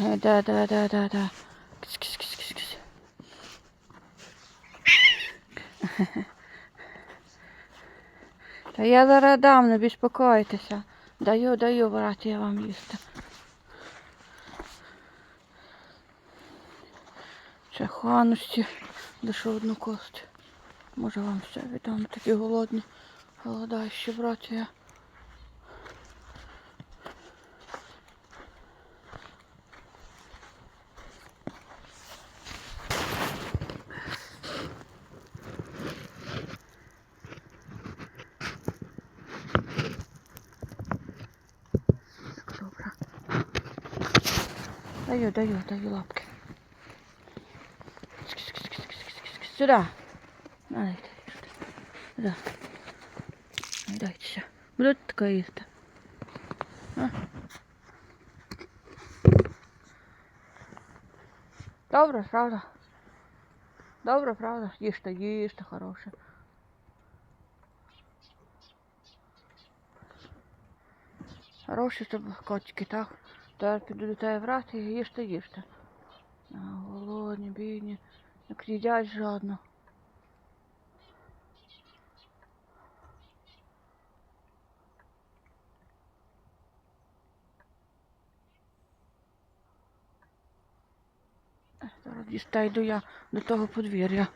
Да, да, да, да, да. Кс, кс, кс, кс, кс. Та я зараз дам, не безпокойтеся. Даю, даю, брат, я вам їсти. Ще ханусті, лише одну кость. Може вам все віддам, такі голодні. Голодаючі, браття. я. Даю, даю, даю лапки. Сюда. Надо Да. Дайте все. Блюд такое есть. А? Добро, правда. Добро, правда. Ешь-то, ешь-то хорошее. Хорошие, чтобы котики, так? Тепер піду до тебе врати і їжте, їжте. Голодні, бідні, як їдять жадно. Зараз діста йду я до того подвір'я.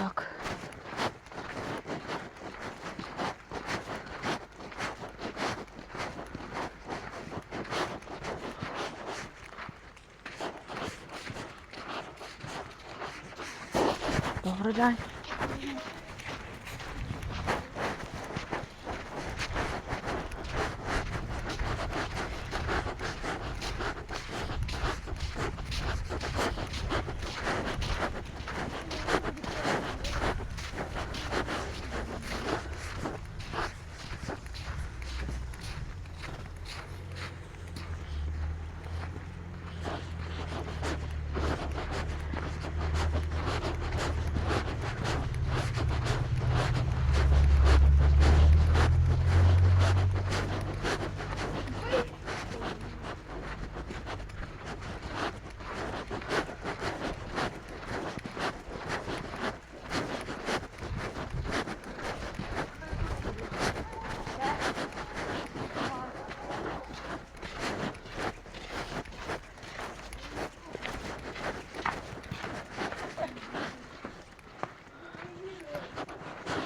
Так. Добрий день.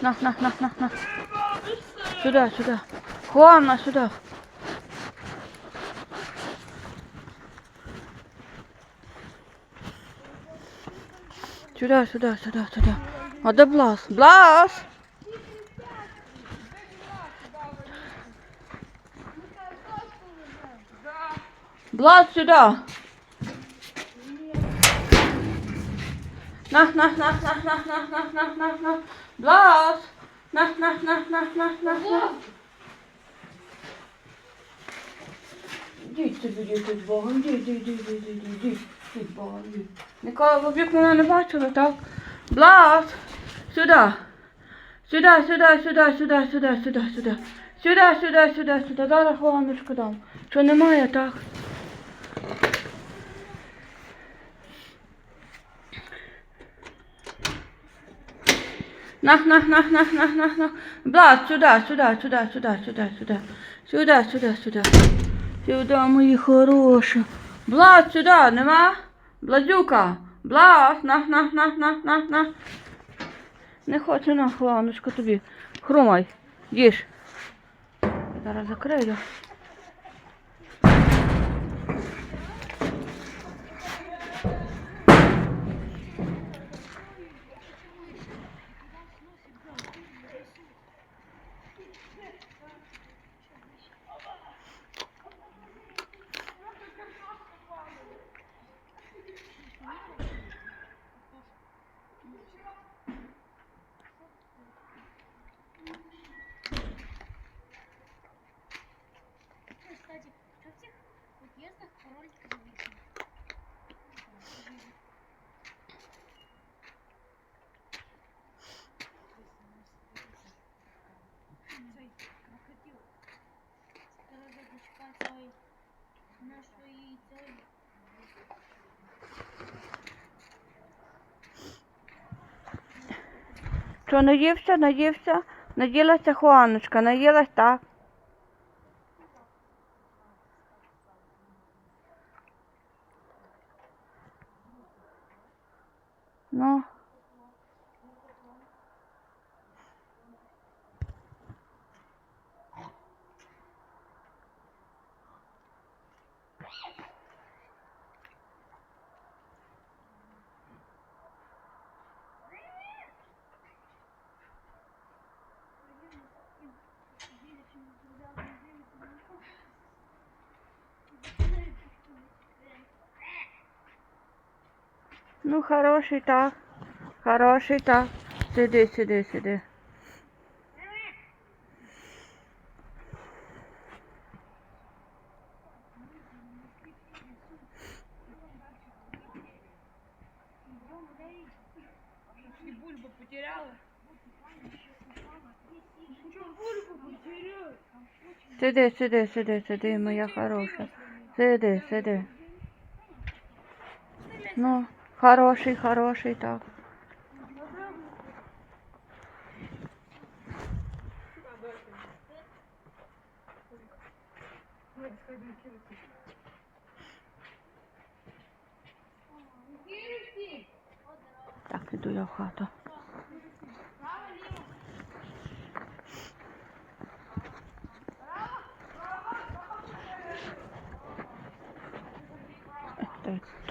На, на, на, на, на. Сюда, сюда. Хуана, сюда. Сюда, сюда, сюда, сюда. А де Блас? Блас! Блас, сюда! На, на, на, на, на, на, на, на, на, на. Блас! На, на, на, на, на, на, на. Діть собі, діти з Богом, діть, діть, діть, діть з Богом, діть. Ніколи в об'єкт мене не бачили, так? Блас! Сюди! Сюди, сюди, сюди, сюди, сюди, сюди, сюди. Сюди, сюди, сюди, сюди. Зараз хованочку дам. Що немає, так? На, на, на, на, на, на, на. Блад, сюда, сюда, сюда, сюда, сюда, сюда. Сюда, сюда, сюда. Сюда, мої хороші. Блад, сюда, нема? Бладюка. Блад, на, на, на, на, на, на. Не хочу на хланочку тобі. Хрумай, їж. Зараз закрию. Що, наївся, наївся? Наїлася Хуаночка, наїлась так. Ну. Ну, хороший так. Хороший так. Сиди, сиди, сиди. Сиди, сиди, сиди, сиди, моя хороша. Сиди, сиди. Ну, хороший, хороший так. Так, іду я в хату.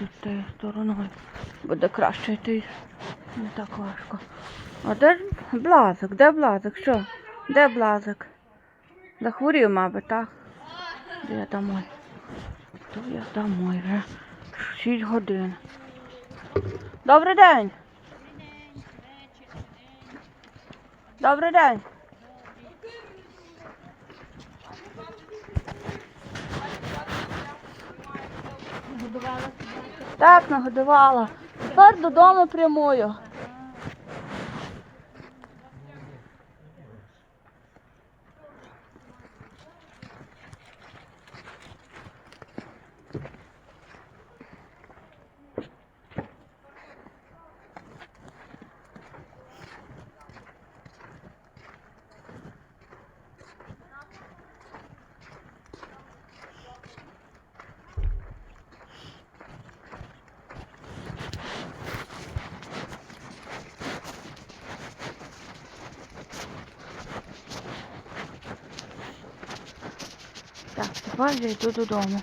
Тут тією стороною буде краще йти. Не так важко. А де блазик? Де блазик? Що? Де блазик? Захворів, мабуть, так? Де я домой? То я домой вже. Шість годин. Добрий день. Добрий день. Годувала Так, нагодувала. Тепер додому прямую. Так, иду додому.